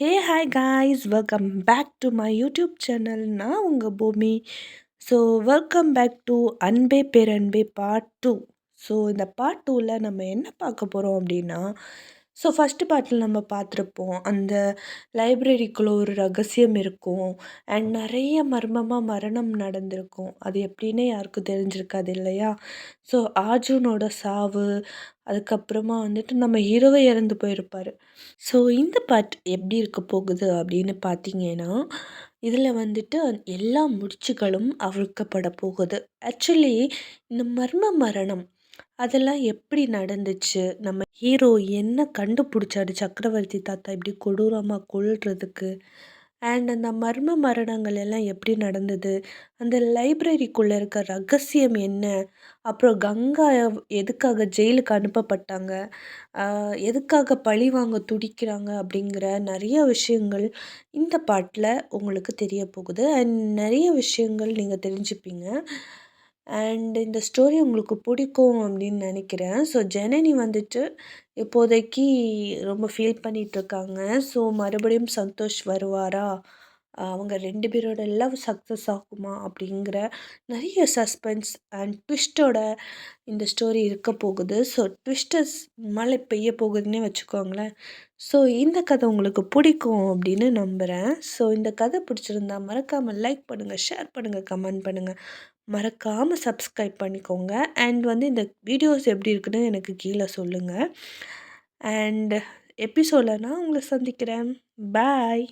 Hey hi guys welcome back to my YouTube channel நான் உங்கள் பூமி. So welcome back to Anbe Peranbe part two so இந்த part டூவில் நம்ம என்ன பார்க்க போகிறோம் அப்படின்னா ஸோ ஃபஸ்ட்டு பார்ட்டில் நம்ம பார்த்துருப்போம் அந்த லைப்ரரிக்குள்ளே ஒரு ரகசியம் இருக்கும். அண்ட் நிறைய மர்மமாக மரணம் நடந்திருக்கும். அது எப்படின்னு யாருக்கும் தெரிஞ்சிருக்காது இல்லையா? ஸோ ஆர்ஜுனோட சாவு அதுக்கப்புறமா வந்துட்டு நம்ம ஹீரோவே இறந்து போயிருப்பார். ஸோ இந்த பார்ட் எப்படி இருக்க போகுது அப்படின்னு பார்த்தீங்கன்னா இதில் வந்துட்டு எல்லா முடிச்சுகளும் அவிழ்க்கப்பட போகுது. ஆக்சுவலி இந்த மர்ம மரணம் அதெல்லாம் எப்படி நடந்துச்சு? நம்ம ஹீரோ என்ன கண்டுபிடிச்சாரு சக்கரவர்த்தி தாத்தா இப்படி கொடூரமாக கொல்கிறதுக்கு அண்ட் அந்த மர்ம மரணங்கள் எல்லாம் எப்படி நடந்தது? அந்த லைப்ரரிக்குள்ளே இருக்க ரகசியம் என்ன? அப்புறம் கங்கா எதுக்காக ஜெயிலுக்கு அனுப்பப்பட்டாங்க? எதுக்காக பழி வாங்க துடிக்கிறாங்க? அப்படிங்கிற நிறைய விஷயங்கள் இந்த பாட்டில் உங்களுக்கு தெரிய போகுது. அண்ட் நிறைய விஷயங்கள் நீங்கள் தெரிஞ்சுப்பீங்க. அண்ட் இந்த ஸ்டோரி உங்களுக்கு பிடிக்கும் அப்படின்னு நினைக்கிறேன். ஸோ ஜனனி வந்துட்டு இப்போதைக்கு ரொம்ப ஃபீல் பண்ணிகிட்ருக்காங்க ஸோ மறுபடியும் சந்தோஷ் வருவாரா? அவங்க ரெண்டு பேரோட லவ் சக்ஸஸ் ஆகுமா? அப்படிங்கிற நிறைய சஸ்பென்ஸ் அண்ட் ட்விஸ்ட்டோட இந்த ஸ்டோரி இருக்க போகுது. ஸோ ட்விஸ்டர்ஸ் மழை பெய்ய போகுதுன்னே வச்சுக்கோங்களேன். ஸோ இந்த கதை உங்களுக்கு பிடிக்கும் அப்படின்னு நம்புகிறேன் ஸோ இந்த கதை பிடிச்சிருந்தா மறக்காமல் லைக் பண்ணுங்கள் ஷேர் பண்ணுங்கள் கமெண்ட் பண்ணுங்கள் மறக்காமல் சப்ஸ்கிரைப் பண்ணிக்கோங்க. அண்ட் வந்து இந்த வீடியோஸ் எப்படி இருக்குன்னு எனக்கு கீழே சொல்லுங்கள் அண்ட் எபிசோடில் நான் உங்களை சந்திக்கிறேன். பாய்